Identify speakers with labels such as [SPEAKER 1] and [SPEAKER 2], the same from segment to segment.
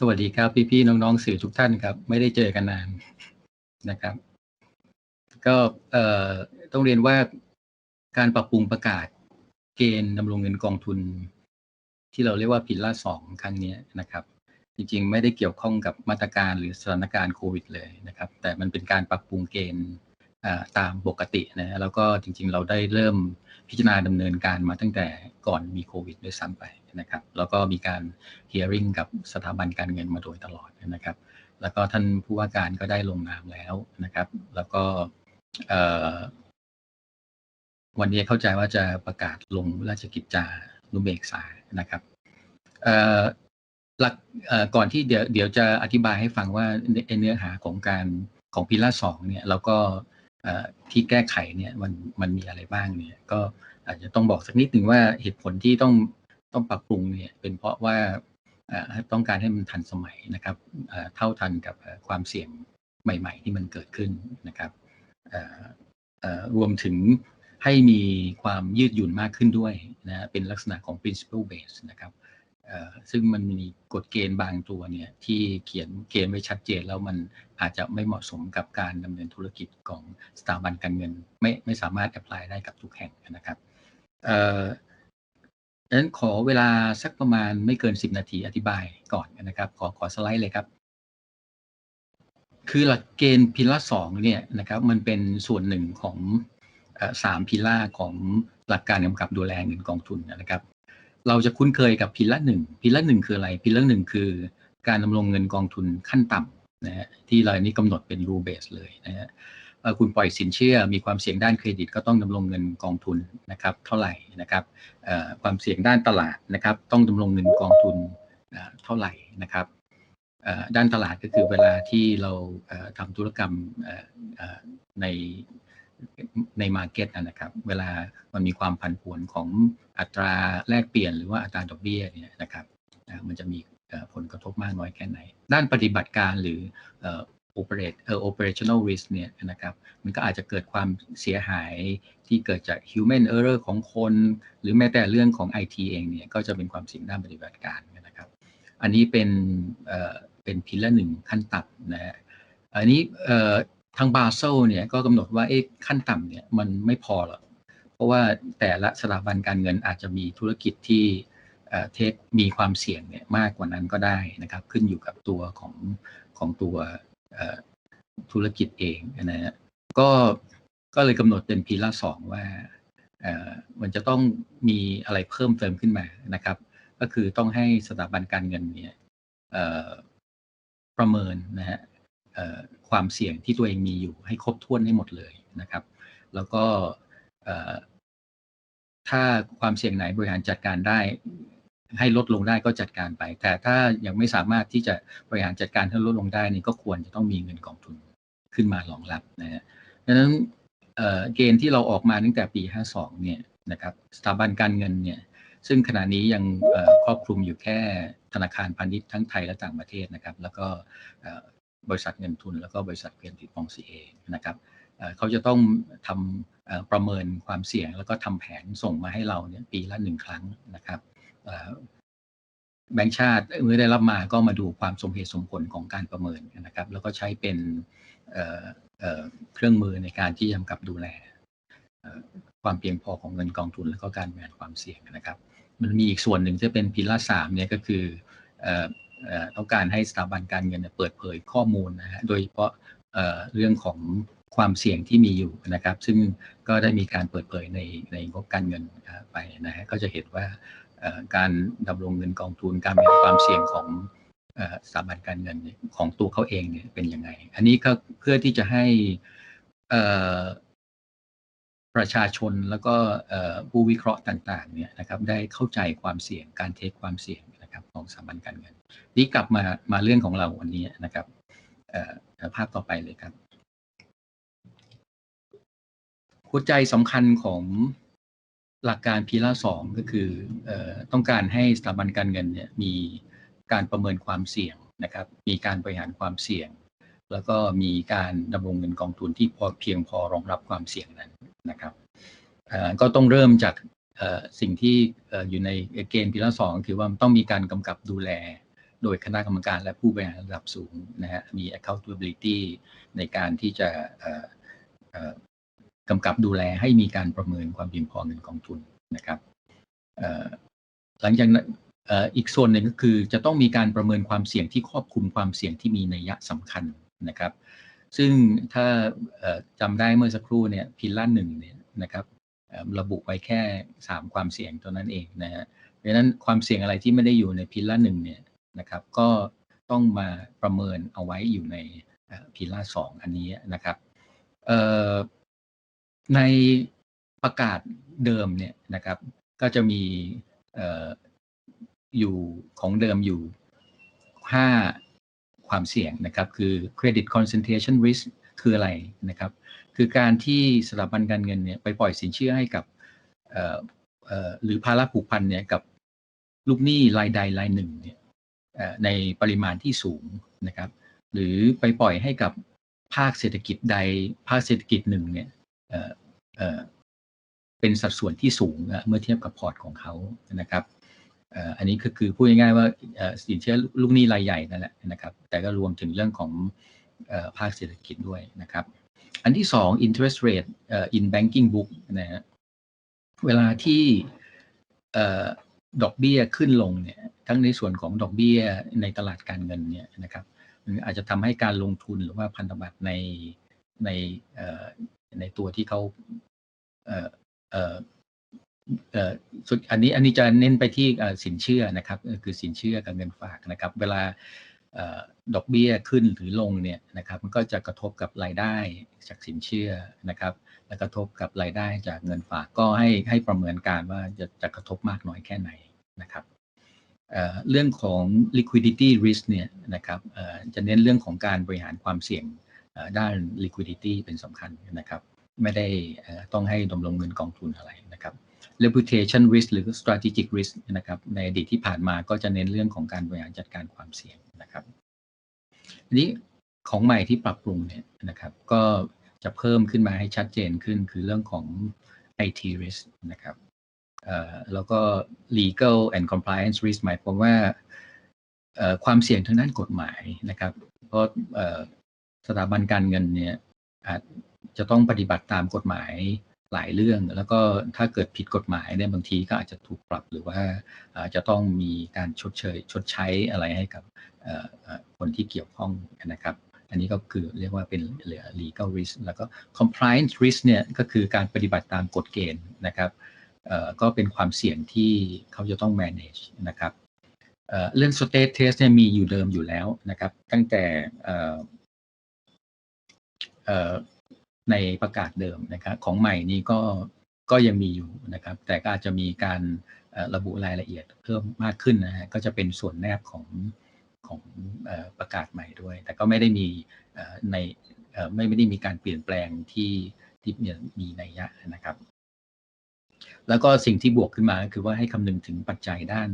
[SPEAKER 1] สวัสดีครับพี่ๆน้องๆสื่อทุกท่านครับ ไม่ได้เจอกันนานนะครับ ก็เอ่อต้องเรียนว่าการปรับปรุงประกาศ เกณฑ์ดำรงเงินกองทุน ที่เราเรียกว่าพิลล่าสองครั้งนี้นะครับ จริงๆ ไม่ได้เกี่ยวข้องกับมาตรการหรือสถานการณ์โควิดเลยนะครับ แต่มันเป็นการปรับปรุงเกณฑ์ตามปกตินะแล้วก็จริงๆ เราได้เริ่ม พิจารณาดำเนินการมาตั้งแต่ก่อนมีโควิดด้วยซ้ำไปนะครับ แล้วก็มีการ hearing กับสถาบันการเงินมาโดยตลอดนะครับ แล้วก็ท่านผู้ว่าการก็ได้ลงนามแล้วนะครับ แล้วก็วันนี้เข้าใจว่าจะประกาศลงราชกิจจานุเบกษานะครับหลักก่อนที่เดี๋ยวเดี๋ยวจะอธิบายให้ฟังว่าเนื้อหาของการของพิล่าสองเนี่ย แล้วก็ ที่แก้ไขเนี่ยมันมันมีอะไรบ้างเนี่ยก็อาจจะต้องบอกสักนิดหนึ่งว่าเหตุผลที่ต้องต้องปรับปรุงเนี่ยเป็นเพราะว่าต้องการให้มันทันสมัยนะครับเท่าทันกับความเสี่ยงใหม่ ๆ ที่มันเกิดขึ้นนะครับรวมถึงให้มีความยืดหยุ่นมากขึ้นด้วยนะเป็นลักษณะของ principle base นะครับ ซึ่งมันมีกฎเกณฑ์บางตัวเนี่ยที่เขียนเกณฑ์ไว้ชัดเจนแล้วมันอาจจะไม่เหมาะสมกับการดำเนินธุรกิจของสถาบันการเงิน ไม่ไม่สามารถแอพพลายได้กับทุกแห่งนะครับดังนั้นขอเวลาสักประมาณไม่เกิน 10 นาทีอธิบายก่อนนะครับ ขอขอสไลด์เลยครับ คือหลักเกณฑ์พิลาสองเนี่ยนะครับมันเป็นส่วนหนึ่งของสามพิลาของหลักการกำกับดูแลเงินกองทุนนะครับ เราจะคุ้นเคยกับพิล่าหนึ่งพิล่าหนึ่งคืออะไร พิล่าหนึ่งคือการดำรงเงินกองทุนขั้นต่ำนะฮะที่เรานี้กำหนดเป็นรูเบสเลยนะฮะคุณปล่อยสินเชื่อมีความเสี่ยงด้านเครดิตก็ต้องดำรงเงินกองทุนนะครับเท่าไหร่นะครับความเสี่ยงด้านตลาดนะครับต้องดำรงเงินกองทุนเท่าไหร่นะครับด้านตลาดก็คือเวลาที่เราทำธุรกรรมใน ในมาเก็ตนะครับ เวลามันมีความผันผวนของอัตราแลกเปลี่ยนหรือว่าอัตราดอกเบี้ยเนี่ยนะครับมันจะมีผลกระทบมากน้อยแค่ไหน ด้านปฏิบัติการหรือ operate เอ่อ operational risk เนี่ยนะครับมันก็อาจจะเกิดความเสียหายที่เกิดจาก human error ของคน หรือแม้แต่เรื่องของ IT เองเนี่ยก็จะเป็นความเสี่ยงด้านปฏิบัติการนะครับ อันนี้เป็นเอ่อเป็นพิลละหนึ่งขั้นต่ำนะฮะอันนี้เอ่อ ทางบาเซลเนี่ยก็กำหนดว่าเอ๊ะขั้นต่ำเนี่ยมันไม่พอหรอกเพราะว่าแต่ละสถาบันการเงินอาจจะมีธุรกิจที่เทคมีความเสี่ยงเนี่ยมากกว่านั้นก็ได้นะครับ ขึ้นอยู่กับตัวของของตัวธุรกิจเองนะฮะก็ก็เลยกำหนดเป็นพีละสองว่ามันจะต้องมีอะไรเพิ่มเติมขึ้นมานะครับ ก็คือต้องให้สถาบันการเงินเนี่ยประเมินนะฮะ ความเสี่ยงที่ตัวเองมีอยู่ให้ครบถ้วนให้หมดเลยนะครับ แล้วก็ถ้าความเสี่ยงไหนบริหารจัดการได้ ให้ลดลงได้ก็จัดการไป แต่ถ้ายังไม่สามารถที่จะบริหารจัดการให้ลดลงได้นี่ก็ควรจะต้องมีเงินกองทุนขึ้นมารองรับนะฮะดังนั้นเกณฑ์ที่เราออกมาตั้งแต่ปี 52 เนี่ยนะครับสถาบันการเงินเนี่ยซึ่งขณะนี้ยังครอบคลุมอยู่แค่ธนาคารพาณิชย์ทั้งไทยและต่างประเทศนะครับ แล้วก็ บริษัทเงินทุน แล้วก็บริษัทเครดิตฟองซีเอนะครับเขาจะต้องทำประเมินความเสี่ยง แล้วก็ทำแผนส่งมาให้เราเนี่ยปีละหนึ่งครั้งนะครับแบงค์ชาติเมื่อได้รับมาก็มาดูความสมเหตุสมผลของการประเมินนะครับ แล้วก็ใช้เป็นเครื่องมือในการที่กำกับดูแลความเพียงพอของเงินกองทุน แล้วก็การบริหารความเสี่ยงนะครับ มันมีอีกส่วนหนึ่งที่เป็นพิลาสามเนี่ยก็คือ ต้องการให้สถาบันการเงินเปิดเผยข้อมูลนะฮะโดยเฉพาะเรื่องของความเสี่ยงที่มีอยู่นะครับ ซึ่งก็ได้มีการเปิดเผยในในงบการเงินไปนะฮะก็จะเห็นว่าการดำรงเงินกองทุนการมีความเสี่ยงของสถาบันการเงินของตัวเขาเองเนี่ยเป็นยังไง อันนี้ก็เพื่อที่จะให้ประชาชนแล้วก็ผู้วิเคราะห์ต่างๆเนี่ยนะครับได้เข้าใจความเสี่ยงการเทคความเสี่ยงนะครับของสถาบันการเงิน นี่กลับมามาเรื่องของเราวันนี้นะครับภาพต่อไปเลยครับ หัวใจสำคัญของหลักการพีล่าสองก็คืออต้องการให้สถาบันการเงินเนี่ยมีการประเมินความเสี่ยงนะครับ มีการบริหารความเสี่ยง แล้วก็มีการดำรงเงินกองทุนที่พอเพียงพอรองรับความเสี่ยงนั้นนะครับก็ต้องเริ่มจากสิ่งที่อยู่ในเกณฑ์พีล่าสองคือว่าต้องมีการกำกับดูแล โดยคณะกรรมการและผู้บริหารระดับสูงนะฮะมี accountability ในการที่จะกำกับดูแลให้มีการประเมินความเพียงพอเงินกองทุนนะครับหลังจากนั้นอีกส่วนหนึ่งก็คือจะต้องมีการประเมินความเสี่ยงที่ครอบคลุมความเสี่ยงที่มีนัยยะสำคัญนะครับ ซึ่งถ้าจำได้เมื่อสักครู่เนี่ยพิลล่าหนึ่งเนี่ยนะครับระบุไว้แค่ 3 ความเสี่ยงตัวนั้นเองนะฮะเพราะนั้นความเสี่ยงอะไรที่ไม่ได้อยู่ในพิลล่าหนึ่งเนี่ย นะครับ ก็ต้องมาประเมินเอาไว้อยู่ในพิลล่าสองอันนี้นะครับในประกาศเดิมเนี่ยนะครับ ก็จะมีอยู่ของเดิมอยู่ 5 ความเสี่ยงนะครับ คือ credit concentration risk คืออะไรนะครับ คือการที่สถาบันการเงินเนี่ยไปปล่อยสินเชื่อให้กับหรือภาระผูกพันเนี่ยกับลูกหนี้รายใดรายหนึ่งเนี่ย ในปริมาณที่สูงนะครับ หรือไปปล่อยให้กับภาคเศรษฐกิจใดภาคเศรษฐกิจหนึ่งเนี่ยเป็นสัดส่วนที่สูงเมื่อเทียบกับพอร์ตของเขานะครับอันนี้ก็คือพูดง่ายๆว่าสินเชื่อลูกหนี้รายใหญ่นั่นแหละนะครับ แต่ก็รวมถึงเรื่องของภาคเศรษฐกิจด้วยนะครับ อันที่สอง interest rate in banking book นะฮะเวลาที่ ดอกเบี้ยขึ้นลงเนี่ยทั้งในส่วนของดอกเบี้ยในตลาดการเงินเนี่ยนะครับอาจจะทำให้การลงทุนหรือว่าพันธบัตรในในในตัวที่เขาอันนี้อันนี้จะเน้นไปที่สินเชื่อนะครับ คือสินเชื่อกับเงินฝากนะครับ เวลาดอกเบี้ยขึ้นหรือลงเนี่ยนะครับมันก็จะกระทบกับรายได้จากสินเชื่อนะครับ และกระทบกับรายได้จากเงินฝากก็ให้ให้ประเมินการว่าจะจะกระทบมากน้อยแค่ไหน นะครับเรื่องของ liquidity risk เนี่ยนะครับจะเน้นเรื่องของการบริหารความเสี่ยงด้าน liquidity เป็นสำคัญนะครับ ไม่ได้ต้องให้ดำรงเงินกองทุนอะไรนะครับ reputation risk หรือ strategic risk นะครับในอดีตที่ผ่านมาก็จะเน้นเรื่องของการบริหารจัดการความเสี่ยงนะครับอันนี้ของใหม่ที่ปรับปรุงเนี่ยนะครับ ก็จะเพิ่มขึ้นมาให้ชัดเจนขึ้นคือเรื่องของ IT risk นะครับ แล้วก็ legal and compliance risk หมายความว่าความเสี่ยงทางด้านกฎหมายนะครับ เพราะสถาบันการเงินเนี่ยอาจจะต้องปฏิบัติตามกฎหมายหลายเรื่อง แล้วก็ถ้าเกิดผิดกฎหมายเนี่ยบางทีก็อาจจะถูกปรับหรือว่าจะต้องมีการชดเชยชดใช้อะไรให้กับคนที่เกี่ยวข้องนะครับ อันนี้ก็คือเรียกว่าเป็นเหลือ legal risk แล้วก็ compliance risk เนี่ยก็คือการปฏิบัติตามกฎเกณฑ์นะครับ ก็เป็นความเสี่ยงที่เขาจะต้อง manage นะครับเรื่อง state test เนี่ยมีอยู่เดิมอยู่แล้วนะครับ ตั้งแต่ในประกาศเดิมนะครับของใหม่นี้ก็ก็ยังมีอยู่นะครับ แต่ก็อาจจะมีการระบุรายละเอียดเพิ่มมากขึ้นนะฮะก็จะเป็นส่วนแนบของของประกาศใหม่ด้วย แต่ก็ไม่ได้มีในไม่ไม่ได้มีการเปลี่ยนแปลงที่ที่มีนัยยะนะครับ แล้วก็สิ่งที่บวกขึ้นมาคือว่าให้คำนึงถึงปัจจัยด้าน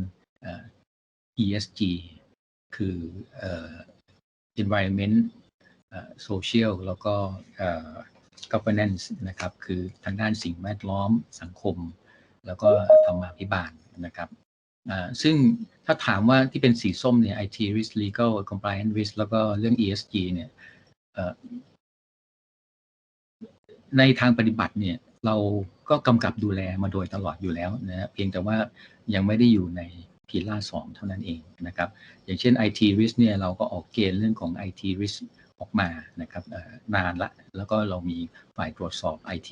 [SPEAKER 1] ESG คือ environment social แล้วก็ governance นะครับ คือทางด้านสิ่งแวดล้อมสังคม แล้วก็ธรรมาภิบาลนะครับซึ่งถ้าถามว่าที่เป็นสีส้มเนี่ย IT risk legal compliance risk แล้วก็เรื่อง ESG เนี่ยในทางปฏิบัติเนี่ยเรา ก็กำกับดูแลมาโดยตลอดอยู่แล้วนะเพียงแต่ว่ายังไม่ได้อยู่ในพีล่าสองเท่านั้นเองนะครับ อย่างเช่น IT risk เนี่ยเราก็ออกเกณฑ์เรื่องของ IT risk ออกมานะครับนานละ แล้วก็เรามีฝ่ายตรวจสอบ IT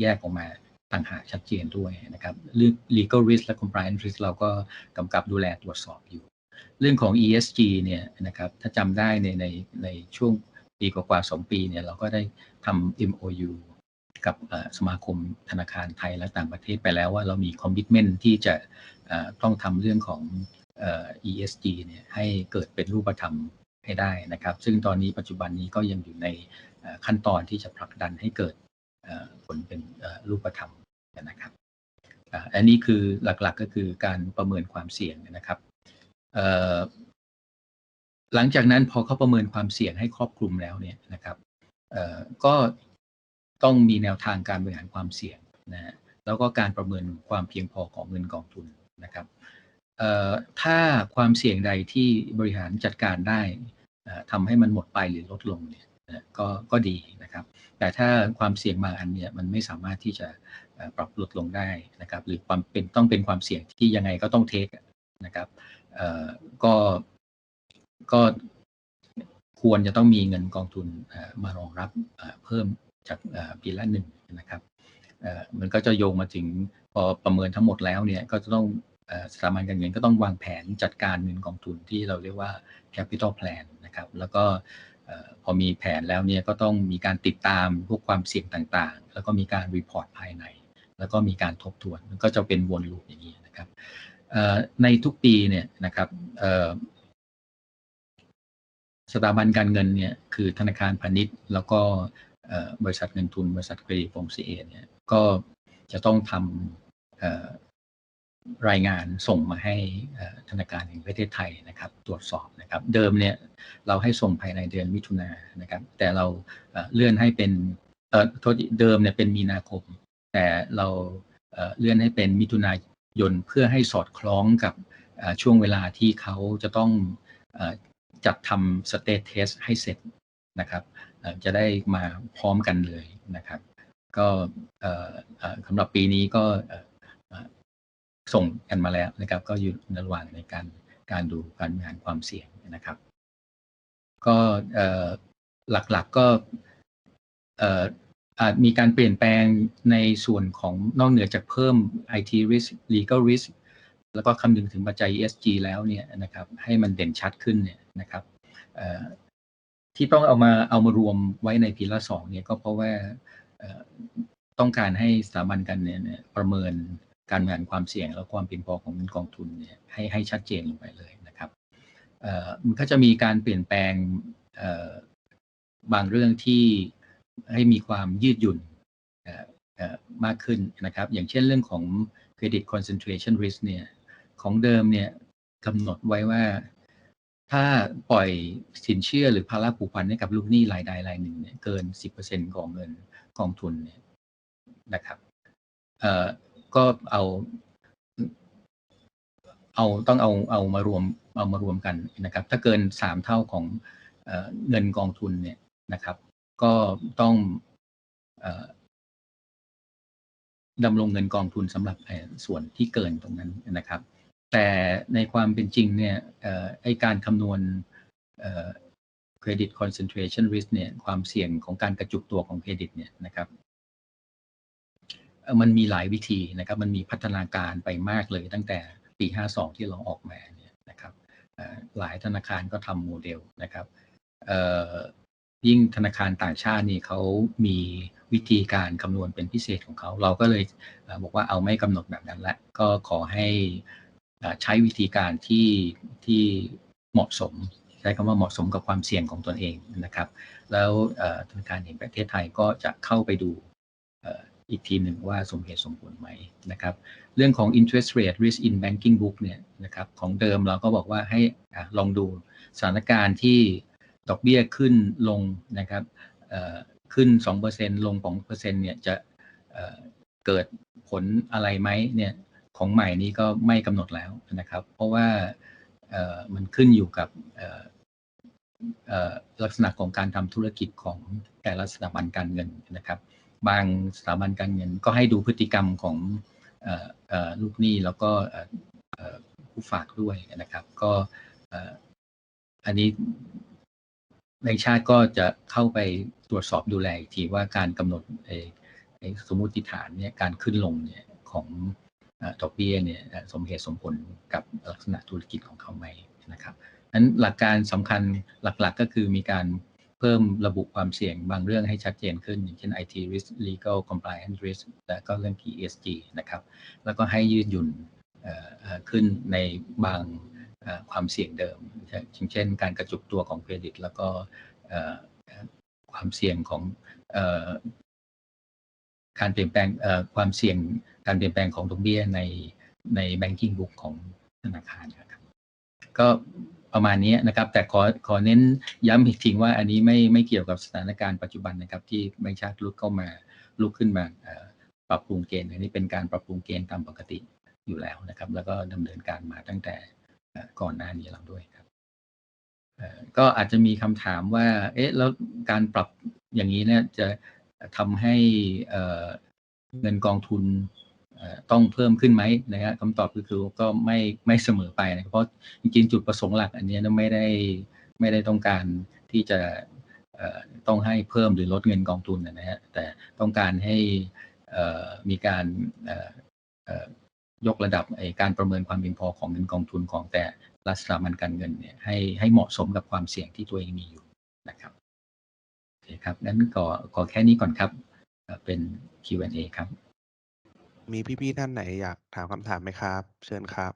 [SPEAKER 1] แยกออกมาต่างหากชัดเจนด้วยนะครับเรื่อง legal risk และ compliance risk เราก็กำกับดูแลตรวจสอบอยู่ เรื่องของ ESG เนี่ยนะครับถ้าจำได้ในในในช่วงปีกว่าๆสองปีเนี่ยเราก็ได้ทำ MOU กับสมาคมธนาคารไทยและต่างประเทศไปแล้วว่าเรามีคอมมิชเมนที่จะต้องทำเรื่องของ ESG เนี่ยให้เกิดเป็นรูปธรรมให้ได้นะครับ ซึ่งตอนนี้ปัจจุบันนี้ก็ยังอยู่ในขั้นตอนที่จะผลักดันให้เกิดผลเป็นรูปธรรมนะครับอันนี้คือหลักๆก็คือการประเมินความเสี่ยงนะครับหลังจากนั้นพอเขาประเมินความเสี่ยงให้ครอบคลุมแล้วเนี่ยนะครับก็ ต้องมีแนวทางการบริหารความเสี่ยงนะฮะแล้วก็การประเมินความเพียงพอของเงินกองทุนนะครับถ้าความเสี่ยงใดที่บริหารจัดการได้ทำให้มันหมดไปหรือลดลงเนี่ยก็ก็ดีนะครับ แต่ถ้าความเสี่ยงบางอันเนี่ยมันไม่สามารถที่จะปรับลดลงได้นะครับ หรือความเป็นต้องเป็นความเสี่ยงที่ยังไงก็ต้องเทคนะครับก็ก็ควรจะต้องมีเงินกองทุนมารองรับเพิ่ม จากปีละหนึ่งนะครับมันก็จะโยงมาถึงพอประเมินทั้งหมดแล้วเนี่ยก็จะต้องสถาบันการเงินก็ต้องวางแผนจัดการเงินกองทุนที่เราเรียกว่า capital plan นะครับแล้วก็พอมีแผนแล้วเนี่ยก็ต้องมีการติดตามพวกความเสี่ยงต่างๆ แล้วก็มีการรีพอร์ตภายใน แล้วก็มีการทบทวนมันก็จะเป็นวนลูปอย่างนี้นะครับในทุกปีเนี่ยนะครับสถาบันการเงินเนี่ยคือธนาคารพาณิชย์ แล้วก็ บริษัทเงินทุน บริษัทเครดิตฟงซีเอเนี่ยก็จะต้องทำรายงานส่งมาให้ธนาคารแห่งประเทศไทยนะครับ ตรวจสอบนะครับ เดิมเนี่ยเราให้ส่งภายในเดือนมิถุนานะครับ แต่เราเลื่อนให้เป็นเออโทษเดิมเนี่ยเป็นมีนาคม แต่เราเลื่อนให้เป็นมิถุนายนเพื่อให้สอดคล้องกับช่วงเวลาที่เขาจะต้องจัดทำสเตทเทสให้เสร็จนะครับ จะได้มาพร้อมกันเลยนะครับ ก็สำหรับปีนี้ก็ส่งกันมาแล้วนะครับ ก็อยู่ในระหว่างในการการดูการบริหารความเสี่ยงนะครับ ก็หลักๆก็อาจมีการเปลี่ยนแปลงในส่วนของนอกเหนือจากเพิ่ม IT risk legal risk แล้วก็คำนึงถึงปัจจัย ESG แล้วเนี่ยนะครับ ให้มันเด่นชัดขึ้นเนี่ยนะครับ ที่ต้องเอามาเอามารวมไว้ในพีละสองเนี่ยก็เพราะว่าต้องการให้สถาบันกันเนี่ยประเมินการงานความเสี่ยงและความเพียงพอของเงินกองทุนเนี่ยให้ให้ชัดเจนลงไปเลยนะครับมันก็จะมีการเปลี่ยนแปลงบางเรื่องที่ให้มีความยืดหยุ่นมากขึ้นนะครับ อย่างเช่นเรื่องของ credit concentration risk เนี่ยของเดิมเนี่ยกำหนดไว้ว่า ถ้าปล่อยสินเชื่อหรือภาระผูกพันให้กับลูกหนี้รายใดรายหนึ่งเนี่ยเกิน 10%ของเงินกองทุนเนี่ยนะครับเอ่อก็เอาเอาต้องเอาเอามารวมเอามารวมกันนะครับ ถ้าเกินสามเท่าของเเงินกองทุนเนี่ยนะครับ ก็ต้องดำรงเงินกองทุนสำหรับส่วนที่เกินตรงนั้นนะครับ แต่ในความเป็นจริงเนี่ยไอการคำนวณ credit concentration risk เนี่ยความเสี่ยงของการกระจุกตัวของเครดิตเนี่ยนะครับมันมีหลายวิธีนะครับ มันมีพัฒนาการไปมากเลยตั้งแต่ปี 52 ที่เราออกมาเนี่ยนะครับหลายธนาคารก็ทำโมเดลนะครับยิ่งธนาคารต่างชาตินี่เขามีวิธีการคำนวณเป็นพิเศษของเขา เราก็เลยบอกว่าเอาไม่กำหนดแบบนั้นละก็ขอให้ ใช้วิธีการที่ที่เหมาะสม ใช้คำว่าเหมาะสมกับความเสี่ยงของตนเองนะครับ แล้วธนาคารแห่งประเทศไทยก็จะเข้าไปดูอีกทีหนึ่งว่าสมเหตุสมผลไหมนะครับ เรื่องของ interest rate risk in banking book เนี่ยนะครับของเดิมเราก็บอกว่าให้ลองดูสถานการณ์ที่ดอกเบี้ยขึ้นลงนะครับขึ้น 2%ลง2%เนี่ยจะเกิดผลอะไรไหมเนี่ย ของใหม่นี้ก็ไม่กำหนดแล้วนะครับ เพราะว่ามันขึ้นอยู่กับลักษณะของการทำธุรกิจของแต่ละสถาบันการเงินนะครับ บางสถาบันการเงินก็ให้ดูพฤติกรรมของลูกหนี้แล้วก็ผู้ฝากด้วยนะครับ ก็อันนี้ในชาติก็จะเข้าไปตรวจสอบดูแลอีกทีว่าการกำหนดสมมติฐานเนี่ยการขึ้นลงเนี่ยของ ดอกเบี้ยเนี่ยสมเหตุสมผลกับลักษณะธุรกิจของเขาไหมนะครับนั้นหลักการสำคัญหลักๆ ก็คือมีการเพิ่มระบุความเสี่ยงบางเรื่องให้ชัดเจนขึ้น อย่างเช่น IT risk legal compliance risk และก็เรื่อง ESG นะครับ แล้วก็ให้ยืดหยุ่นขึ้นในบางความเสี่ยงเดิมอย่างเช่น การกระจุกตัวของเครดิต แล้วก็ความเสี่ยงของการเปลี่ยนแปลงความเสี่ยง การเปลี่ยนแปลงของดอกเบี้ยในใน banking book ของธนาคารนะครับ ก็ประมาณนี้นะครับ แต่ขอขอเน้นย้ำอีกทีว่าอันนี้ไม่ไม่เกี่ยวกับสถานการณ์ปัจจุบันนะครับ ที่แบงค์ชาติลุกเข้ามาลุกขึ้นมาปรับปรุงเกณฑ์อันนี้เป็นการปรับปรุงเกณฑ์ตามปกติอยู่แล้วนะครับ แล้วก็ดำเนินการมาตั้งแต่ก่อนหน้านี้แล้วด้วยครับก็อาจจะมีคำถามว่า เอ๊ะแล้วการปรับอย่างนี้เนี่ยจะทำให้เงินกองทุน ต้องเพิ่มขึ้นไหมนะครับคำตอบก็คือก็ไม่ไม่เสมอไปนะเพราะจริงๆจุดประสงค์หลัก อันนี้ไม่ได้ไม่ได้ต้องการที่จะต้องให้เพิ่มหรือลดเงินกองทุนนะฮะแต่ต้องการให้มีการยกระดับการประเมินความเพียงพอของเงินกองทุนของแต่ละสถาบันการเงินเนี่ยให้ให้เหมาะสมกับความเสี่ยงที่ตัวเองมีอยู่นะครับโอเคครับงั้นก็ขอแค่นี้ก่อนครับเป็น Q&A ครับ
[SPEAKER 2] มีพี่ๆท่านไหนอยากถามคำถามไหมครับ เชิญครับ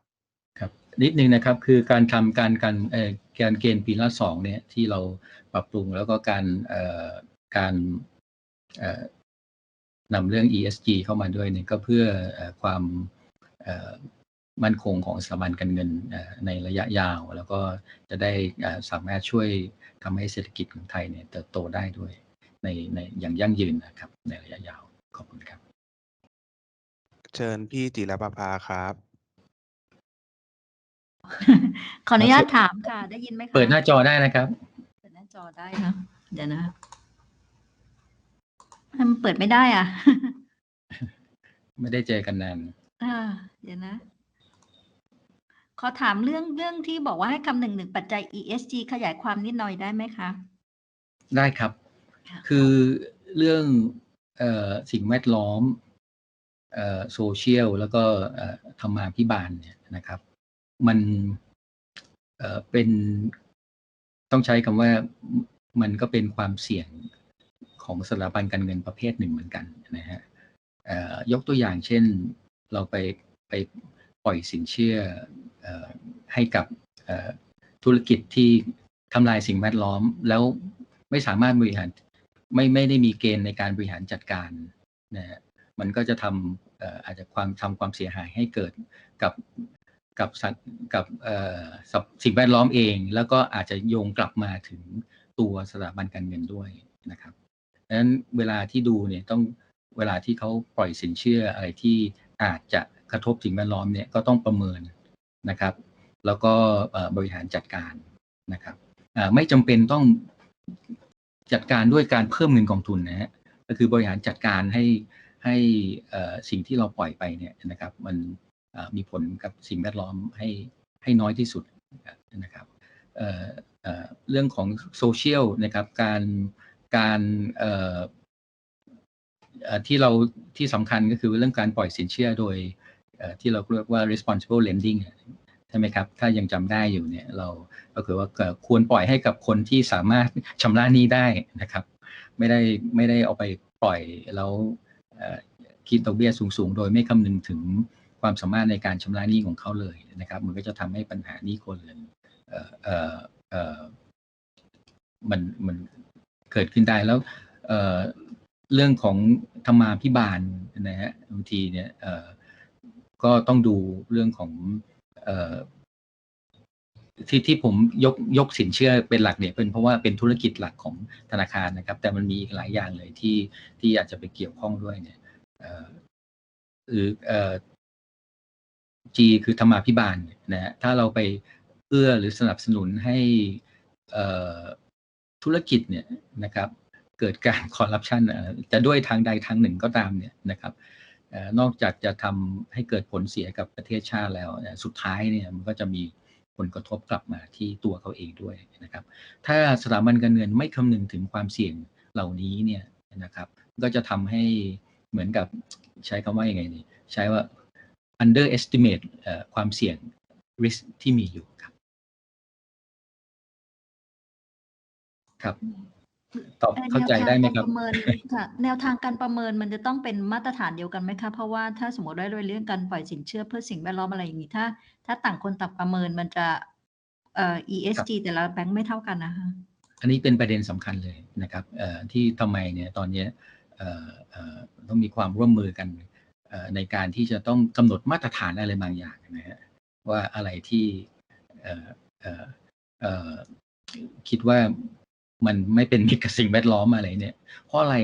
[SPEAKER 1] ครับ นิดนึงนะครับคือการทำการการเอ่อการเกณฑ์ปีละสองเนี่ยที่เราปรับปรุงแล้วก็การเอ่อการเอ่อนำเรื่อง ESG เข้ามาด้วยเนี่ยก็เพื่อความมั่นคงของสถาบันการเงินในระยะยาว แล้วก็จะได้สามารถช่วยทำให้เศรษฐกิจของไทยเนี่ยเติบโตได้ด้วยในในอย่างยั่งยืนนะครับในระยะยาวขอบคุณครับ
[SPEAKER 2] เชิญพี่จิรประภาครับ
[SPEAKER 3] ขออนุญาตถามค่ะ ได้ยินไหมคะ
[SPEAKER 1] เปิดหน้าจอได้นะครับ
[SPEAKER 3] เปิดหน้าจอได้นะเดี๋ยวนะมันเปิดไม่ได้อะ
[SPEAKER 1] ไม่ได้เจอกันนาน
[SPEAKER 3] อ่าเดี๋ยวนะ ขอถามเรื่องเรื่องที่บอกว่าให้คำหนึ่งหนึ่งปัจจัย ESG ขยายความนิดหน่อยได้ไหมคะ
[SPEAKER 1] ได้ครับ
[SPEAKER 3] ค่ะ
[SPEAKER 1] คือเรื่องเอ่อสิ่งแวดล้อมเอ่อ โซเชียลแล้วก็ธรรมาภิบาลเนี่ยนะครับ มันเป็นต้องใช้คำว่ามันก็เป็นความเสี่ยงของสถาบันการเงินประเภทหนึ่งเหมือนกันนะฮะยกตัวอย่างเช่นเราไปไปปล่อยสินเชื่ออให้กับธุรกิจที่ทำลายสิ่งแวดล้อม แล้วไม่สามารถบริหารไม่ไม่ได้มีเกณฑ์ในการบริหารจัดการนะฮะ มันก็จะทำอาจจะความทำความเสียหายให้เกิดกับกับกับสิ่งแวดล้อมเอง แล้วก็อาจจะโยงกลับมาถึงตัวสถาบันการเงินด้วยนะครับดังนั้นเวลาที่ดูเนี่ยต้องเวลาที่เขาปล่อยสินเชื่ออะไรที่อาจจะกระทบสิ่งแวดล้อมเนี่ยก็ต้องประเมินนะครับ แล้วก็บริหารจัดการนะครับไม่จำเป็นต้องจัดการด้วยการเพิ่มเงินกองทุนนะฮะก็คือบริหารจัดการให้ ให้สิ่งที่เราปล่อยไปเนี่ยนะครับ มันมีผลกับสิ่งแวดล้อมให้ให้น้อยที่สุดนะครับเเเรื่องของโซเชียลนะครับการการที่เราที่สำคัญก็คือเรื่องการปล่อยสินเชื่อโดยที่เราเรียกว่า responsible lending ใช่ไหมครับ ถ้ายังจำได้อยู่เนี่ยเราก็คือว่าควรปล่อยให้กับคนที่สามารถชำระหนี้ได้นะครับ ไม่ได้ไม่ได้เอาไปปล่อยแล้ว คิดดอกเบี้ยสูงๆ โดยไม่คำนึงถึงความสามารถในการชำระหนี้ของเขาเลยนะครับ มันก็จะทำให้ปัญหาหนี้ครัวเรือนมันมันเกิดขึ้นได้แล้วเเรื่องของธรรมาพิบาลนะฮะบางทีเนี่ยก็ต้องดูเรื่องของ ที่ที่ผมยกยกสินเชื่อเป็นหลักเนี่ยเป็นเพราะว่าเป็นธุรกิจหลักของธนาคารนะครับ แต่มันมีอีกหลายอย่างเลยที่ที่อาจจะไปเกี่ยวข้องด้วยเนี่ยหรือเอ่อ G คือธรรมาภิบาลนะฮะถ้าเราไปเอื้อหรือสนับสนุนให้ธุรกิจเนี่ยนะครับ เกิดการคอร์รัปชันจะด้วยทางใดทางหนึ่งก็ตามเนี่ยนะครับอนอกจากจะทำให้เกิดผลเสียกับประเทศชาติแล้ว สุดท้ายเนี่ยมันก็จะมี ผลกระทบกลับมาที่ตัวเขาเองด้วยนะครับ ถ้าสถาบันการเงินไม่คำนึงถึงความเสี่ยงเหล่านี้เนี่ยนะครับ ก็จะทำให้เหมือนกับใช้คำว่ายังไงนี่ใช้ว่า underestimate ความเสี่ยง risk ที่มีอยู่ครับครับ ตอบ
[SPEAKER 3] เอ่อ
[SPEAKER 1] เข้าใจได้ไหมครับ
[SPEAKER 3] แนวทางกาประเมินค่ะแนวทางการประเมินมันจะต้องเป็นมาตรฐานเดียวกันไหมคะเพราะว่าถ้าสมมติว่าด้วยเรื่องการปล่อยสินเชื่อเพื่อสิ่งแวดล้อมอะไรอย่างนี้ถ้า ถ้าต่างคนต่างประเมินมันจะเอ่อ ESG แต่ละแบงค์ไม่เท่ากันนะคะ
[SPEAKER 1] อันนี้เป็นประเด็นสำคัญเลยนะครับเอ่อที่ทำไมเนี่ยตอนเนี้ยเอ่อเอ่อต้องมีความร่วมมือกันเอ่อในการที่จะต้องกำหนดมาตรฐานอะไรบางอย่างนะฮะว่าอะไรที่เอ่อเอ่อเอ่อคิดว่า มันไม่เป็นมิตรกับสิ่งแวดล้อมอะไรเนี่ย เพราะอะไร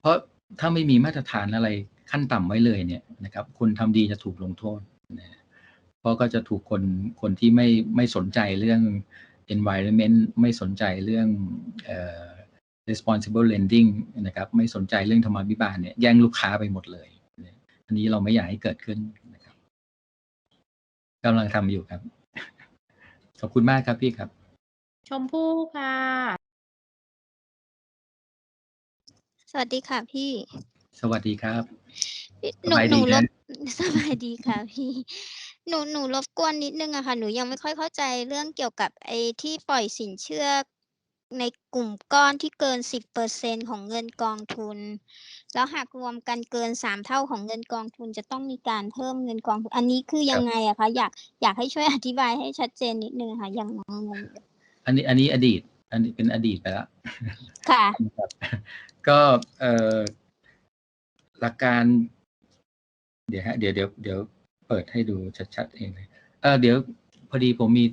[SPEAKER 1] เพราะถ้าไม่มีมาตรฐานอะไรขั้นต่ำไว้เลยเนี่ยนะครับคนทำดีจะถูกลงโทษนะเพราะก็จะถูกคนคนที่ไม่ไม่สนใจเรื่อง environment ไม่สนใจเรื่องเอ่อ responsible lending นะครับ ไม่สนใจเรื่องธรรมาภิบาลเนี่ยแย่งลูกค้าไปหมดเลย อันนี้เราไม่อยากให้เกิดขึ้นนะครับกำลังทำอยู่ครับ ขอบคุณมากครับพี่ครับ
[SPEAKER 4] ชมพู่ค่ะ
[SPEAKER 5] สวัสดีค่ะพี่
[SPEAKER 1] สวัสดีครับ
[SPEAKER 5] พี่
[SPEAKER 1] สบาย
[SPEAKER 5] ห
[SPEAKER 1] ดี
[SPEAKER 5] นูร
[SPEAKER 1] นะ
[SPEAKER 5] บสบายดีค่ะพี่ หนูหนูรบกวนนิดนึงอะค่ะ หนูยังไม่ค่อยเข้าใจเรื่องเกี่ยวกับไอ้ที่ปล่อยสินเชื่อในกลุ่มก้อนที่เกินสิบเปอร์เซ็นของเงินกองทุน แล้วหากรวมกันเกินสามเท่าของเงินกองทุนจะต้องมีการเพิ่มเงินกองทุน อันนี้คือยังไงอะคะอยากอยากให้ช่วยอธิบายให้ชัดเจนนิดนึงค่ะยังงงอยู่
[SPEAKER 1] อันนี้อันนี้อดีต อันนี้เป็นอดีตไปแล้ว
[SPEAKER 5] ค่ะ
[SPEAKER 1] นะครับก็เอ่อหลักการ เดี๋ยวฮะเดี๋ยวเดี๋ยวเดี๋ยวเปิดให้ดูชัดๆเองเลยเออเดี๋ยวพอดีผมมี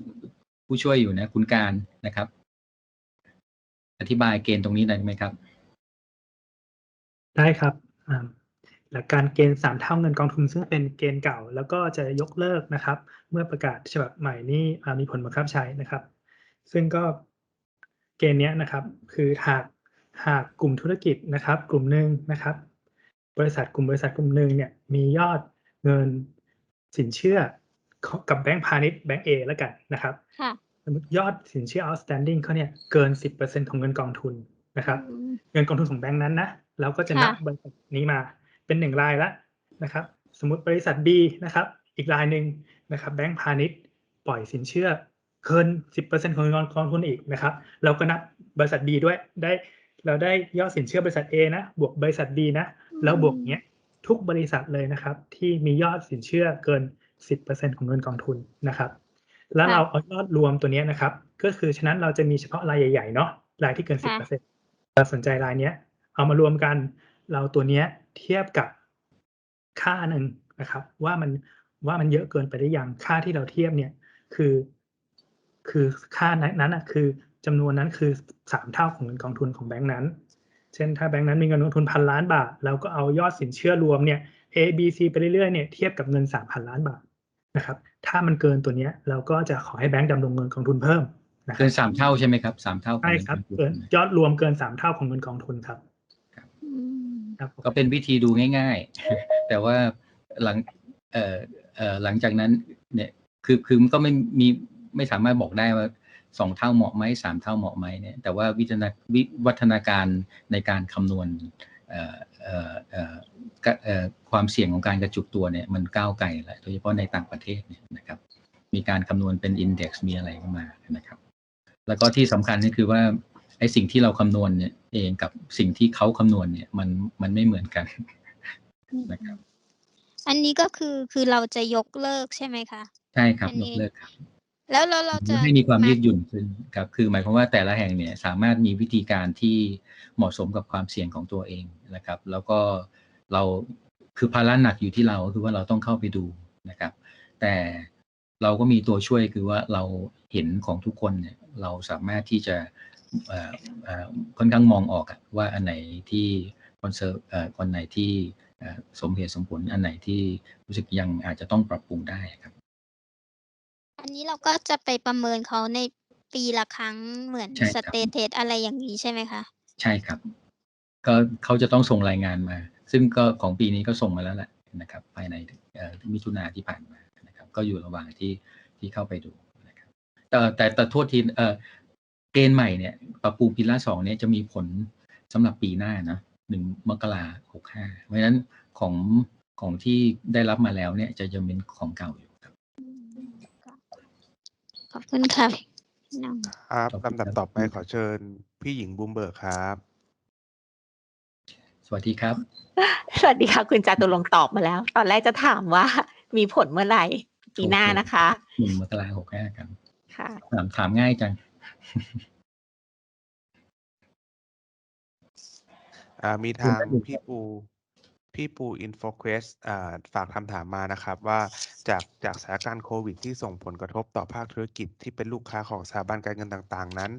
[SPEAKER 1] ผู้ช่วยอยู่นะ คุณการนะครับ อธิบายเกณฑ์ตรงนี้หน่อยได้ไหมครับ
[SPEAKER 6] ได้ครับอ่าหลักการเกณฑ์สามเท่าเงินกองทุนซึ่งเป็นเกณฑ์เก่า แล้วก็จะยกเลิกนะครับ เมื่อประกาศฉบับใหม่นี้อ่ามีผลบังคับใช้นะครับ ซึ่งก็ เกณฑ์เนี้ยนะครับ คือหากหากกลุ่มธุรกิจนะครับ กลุ่มหนึ่งนะครับ บริษัทกลุ่มบริษัทกลุ่มหนึ่งเนี่ยมียอดเงินสินเชื่อกับแบงก์พาณิชย์แบงก์เอแล้วกันนะครับ
[SPEAKER 5] ค่ะ
[SPEAKER 6] สมมติยอดสินเชื่อ outstanding เขาเนี่ยเกิน 10%ของเงินกองทุนนะครับ
[SPEAKER 5] อืม
[SPEAKER 6] เงินกองทุนของแบงก์นั้นนะเราก็จะนับ
[SPEAKER 5] ค่ะ
[SPEAKER 6] บริษัทนี้มาเป็นหนึ่งรายละนะครับ สมมติบริษัท B นะครับ อีกรายหนึ่งนะครับ แบงก์พาณิชย์ปล่อยสินเชื่อ เกิน 10%ของเงินกองทุนอีกนะครับ เราก็นับบริษัท B ด้วยได้ เราได้ยอดสินเชื่อบริษัท A นะ บวกบริษัท B นะ แล้วบวกเนี้ยทุกบริษัทเลยนะครับ ที่มียอดสินเชื่อเกิน 10%ของเงินกองทุนนะครับ แล้ว
[SPEAKER 5] ค่ะ
[SPEAKER 6] เราเอายอดรวมตัวเนี้ยนะครับ ก็คือฉะนั้นเราจะมีเฉพาะรายใหญ่ๆเนาะรายที่เกิน
[SPEAKER 5] ค่ะ
[SPEAKER 6] 10%เราสนใจรายเนี้ย เอามารวมกันเราตัวเนี้ยเทียบกับค่าหนึ่งนะครับ ว่ามันว่ามันเยอะเกินไปได้ยังค่าที่เราเทียบเนี่ยคือ คือค่านั้นน่ะคือจำนวนนั้นคือสามเท่าของเงินกองทุนของแบงก์นั้น เช่นถ้าแบงก์นั้นมีเงินลงทุนพันล้านบาทเราก็เอายอดสินเชื่อรวมเนี่ย A B C ไปเรื่อยๆเนี่ยเทียบกับเงินสามพันล้านบาทนะครับ ถ้ามันเกินตัวเนี้ยเราก็จะขอให้แบงก์ดำรงเงินกองทุนเพิ่มนะค
[SPEAKER 1] เกิ
[SPEAKER 6] รับ
[SPEAKER 1] นสามเท่าใช่ไหมครับสามเท่าของ
[SPEAKER 6] ใช่
[SPEAKER 1] เงิน
[SPEAKER 6] ครับ
[SPEAKER 1] กองทุน
[SPEAKER 6] เกินยอดรวมเกินสามเท่าของเงินกองทุนครับ
[SPEAKER 5] อืม
[SPEAKER 6] ครับผม
[SPEAKER 1] ก็เป็นวิธีดูง่าย ๆ แต่ว่าหลังเอ่อเอ่อหลังจากนั้นเนี่ยคือคือมันก็ไม่มี ไม่สามารถบอกได้ว่าสองเท่าเหมาะไหมสามเท่าเหมาะไหมเนี่ยแต่ว่าวิจารณวิวัฒนาการในการคำนวณเอ่อเอ่อเอ่อกะเอ่อความเสี่ยงของการกระจุกตัวเนี่ยมันก้าวไกลแล้วโดยเฉพาะในต่างประเทศเนี่ยนะครับ มีการคำนวณเป็นอินเด็กซ์มีอะไรเข้ามานะครับ แล้วก็ที่สำคัญก็คือว่าไอ้สิ่งที่เราคำนวณเนี่ยเองกับสิ่งที่เขาคำนวณเนี่ยมันมันไม่เหมือนกันนะครับ
[SPEAKER 5] อันนี้ก็คือคือเราจะยกเลิกใช่ไหมคะ
[SPEAKER 1] ใช่ครับ
[SPEAKER 5] อัน
[SPEAKER 1] ย
[SPEAKER 5] นี้
[SPEAKER 1] กเลิกครับ
[SPEAKER 5] แล้วเราเราจะ
[SPEAKER 1] ให้มีความยืดหยุ่นขึ้นครับคือหมายความว่าแต่ละแห่งเนี่ยสามารถมีวิธีการที่เหมาะสมกับความเสี่ยงของตัวเองนะครับ แล้วก็เราคือภาระหนักอยู่ที่เราคือว่าเราต้องเข้าไปดูนะครับ แต่เราก็มีตัวช่วยคือว่าเราเห็นของทุกคนเนี่ยเราสามารถที่จะเอ่อเอ่อค่อนข้างมองออกอะว่าอันไหนที่คอนเซิร์เอ่อคนไหนที่เอ่อสมเหตุสมผลอันไหนที่รู้สึกยังอาจจะต้องปรับปรุงได้ครับ
[SPEAKER 5] อันนี้เราก็จะไปประเมินเขาในปีละครั้งเหมือน
[SPEAKER 1] ใช่
[SPEAKER 5] ส
[SPEAKER 1] ครับ
[SPEAKER 5] เตทเทสอะไรอย่างนี้ใช่ไหมคะ
[SPEAKER 1] ใช่ครับ ก็เขาจะต้องส่งรายงานมา ซึ่งก็ของปีนี้ก็ส่งมาแล้วแหละนะครับ ภายในเอ่อมิถุนาที่ผ่านมานะครับ ก็อยู่ระหว่างที่ที่เข้าไปดูนะครับ แต่แต่แต่โทษทีเอ่อเกณฑ์ใหม่เนี่ยปรับปรุงพิล่าสองเนี่ยจะมีผลสำหรับปีหน้านะหนึ่งมกราหกห้าเพราะฉะนั้นของของที่ได้รับมาแล้วเนี่ยจะยังเป็นของเก่าอยู่ครับ
[SPEAKER 5] ขอบคุณค่ะพี่น้อง
[SPEAKER 2] ครับ
[SPEAKER 1] ขอบคุณ
[SPEAKER 2] ลำดับ
[SPEAKER 1] ครับ
[SPEAKER 2] ต่อไปขอเชิญพี่หญิงบุมเบิร์กครับ
[SPEAKER 1] สวัสดีครับ
[SPEAKER 7] สวัสดีค่ะ คุณจาตุรงค์ตอบมาแล้ว ตอนแรกจะถามว่ามีผลเมื่อไหร่ปีหน้านะคะ
[SPEAKER 1] หนึ่งมกราหกห้าครับ
[SPEAKER 7] ค่ะ
[SPEAKER 1] ถามถามง่ายจัง
[SPEAKER 2] อ่ามีทาง
[SPEAKER 1] คุณได้ยิน
[SPEAKER 2] พี่ปู พี่ปูอินโฟเควสฝากคำถามมานะครับ ว่าจากจากสถานการณ์โควิด ที่ส่งผลกระทบต่อภาคธุรกิจที่เป็นลูกค้าของสถาบันการเงินต่างๆ นั้น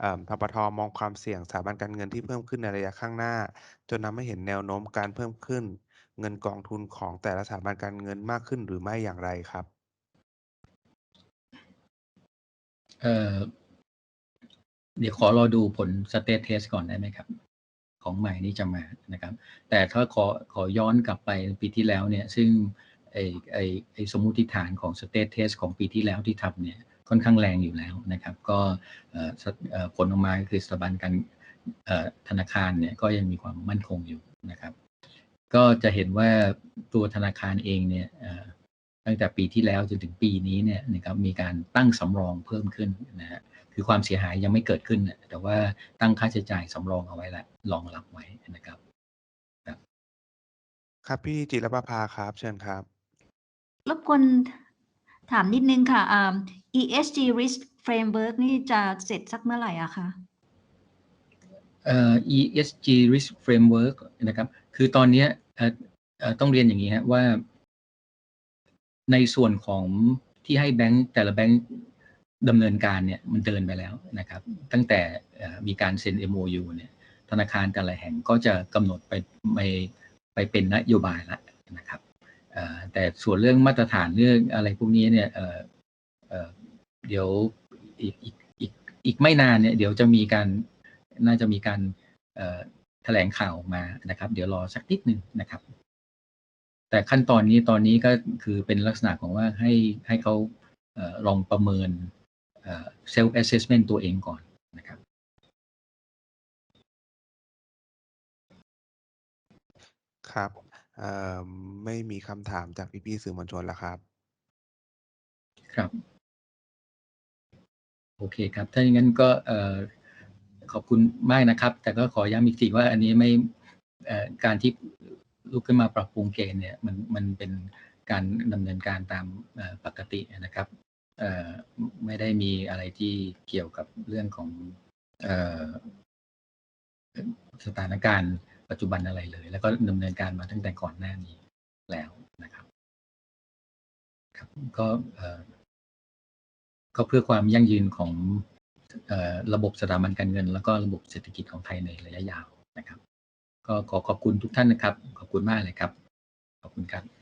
[SPEAKER 2] เอ่อพปทมองความเสี่ยงสถาบันการเงินที่เพิ่มขึ้นในระยะข้างหน้า จนทำให้เห็นแนวโน้มการเพิ่มขึ้น เงินกองทุนของแต่ละสถาบันการเงินมากขึ้นหรือไม่อย่างไรครับ
[SPEAKER 1] เเดี๋ยวขอรอดูผลสเต t เทสก่อนได้ไหมครับ ของใหม่นี้จะมานะครับ แต่ถ้าขอขอย้อนกลับไปปีที่แล้วเนี่ยซึ่งไอไอไอสมมุติฐานของสเต t เทสของปีที่แล้วที่ทำเนี่ยค่อนข้างแรงอยู่แล้วนะครับ ก็ผลออกมาคือสถาบันการธนาคารเนี่ยก็ยังมีความมั่นคงอยู่นะครับ ก็จะเห็นว่าตัวธนาคารเองเนี่ยตั้งแต่ปีที่แล้วจนถึงปีนี้เนี่ยนะครับมีการตั้งสำรองเพิ่มขึ้นนะฮะ คือความเสียหายยังไม่เกิดขึ้นน่ะแต่ว่าตั้งค่าใช้จ่ายสำรองเอาไว้แล้วรองรับไว้นะครับ
[SPEAKER 2] ครับพี่จิรประภาครับ เชิญครับ
[SPEAKER 3] รบกวนถามนิดนึงค่ะอ่า ESG risk framework นี่จะเสร็จสักเมื่อไหร่อะคะ
[SPEAKER 1] เอ่อ ESG risk framework นะครับ คือตอนเนี้ยเอ่อเอ่อต้องเรียนอย่างนี้ฮะว่า ในส่วนของที่ให้แบงก์แต่ละแบงก์ ดำเนินการเนี่ยมันเดินไปแล้วนะครับ ตั้งแต่มีการเซ็น MOU เนี่ยธนาคารแต่ละแห่งก็จะกำหนดไปไปไปเป็นนโยบายแล้วนะครับแต่ส่วนเรื่องมาตรฐานเรื่องอะไรพวกนี้เนี่ยเเดี๋ยวอีกอีกอีกอีกไม่นานเนี่ยเดี๋ยวจะมีการน่าจะมีการแถลงข่าวออกมานะครับ เดี๋ยวรอสักนิดหนึ่งนะครับ แต่ขั้นตอนนี้ตอนนี้ก็คือเป็นลักษณะของว่าให้ให้เขาเออลองประเมิน เซลฟ์แอสเซสเมนต์ตัวเองก่อนนะครับ
[SPEAKER 2] ครับเอ่อไม่มีคำถามจากพี่ๆสื่อมวลชนแล้วครับ
[SPEAKER 1] ครับ โอเคครับ ถ้าอย่างนั้นก็เอ่อขอบคุณมากนะครับ แต่ก็ขอย้ำอีกทีว่าอันนี้ไม่เอ่อการที่ลุกขึ้นมาปรับปรุงเกณฑ์เนี่ยมันมันเป็นการดำเนินการตามเอ่อปกตินะครับเอ่อ ไม่ได้มีอะไรที่เกี่ยวกับเรื่องของออสถานการณ์ปัจจุบันอะไรเลย แล้วก็ดำเนินการมาตั้งแต่ก่อนหน้านี้แล้วนะครับ ครับก็เอ่อก็เพื่อความยั่งยืนของอระบบสถาบันการเงิน แล้วก็ระบบเศรษฐกิจของไทยในระยะยาวนะครับ ก็ขอขอบคุณทุกท่านนะครับ ขอบคุณมากเลยครับ ขอบคุณครับ